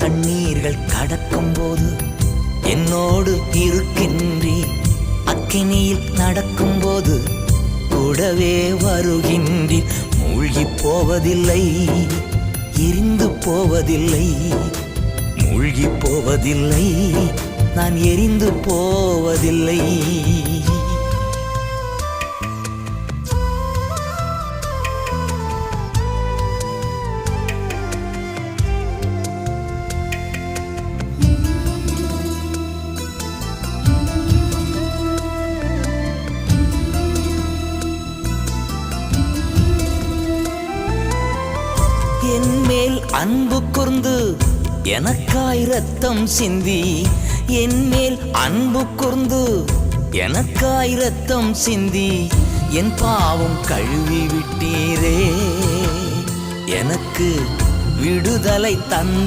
கண்ணீர்கள் கடக்கும் போது என்னோடு இருக்கின்றி அக்கினியில் நடக்கும் போது கூடவே வருகின்றி மூழ்கி போவதில்லை எரிந்து போவதில்லை மூழ்கி போவதில்லை நான் எரிந்து போவதில்லை. என் மேல் அன்பு கூர்ந்து எனக்காய் ரத்தம் சிந்தி என் மேல் அன்பு கூர்ந்து எனக்காய் ரத்தம் சிந்தி என் பாவம் கழுவி விட்டீரே எனக்கு விடுதலை தந்த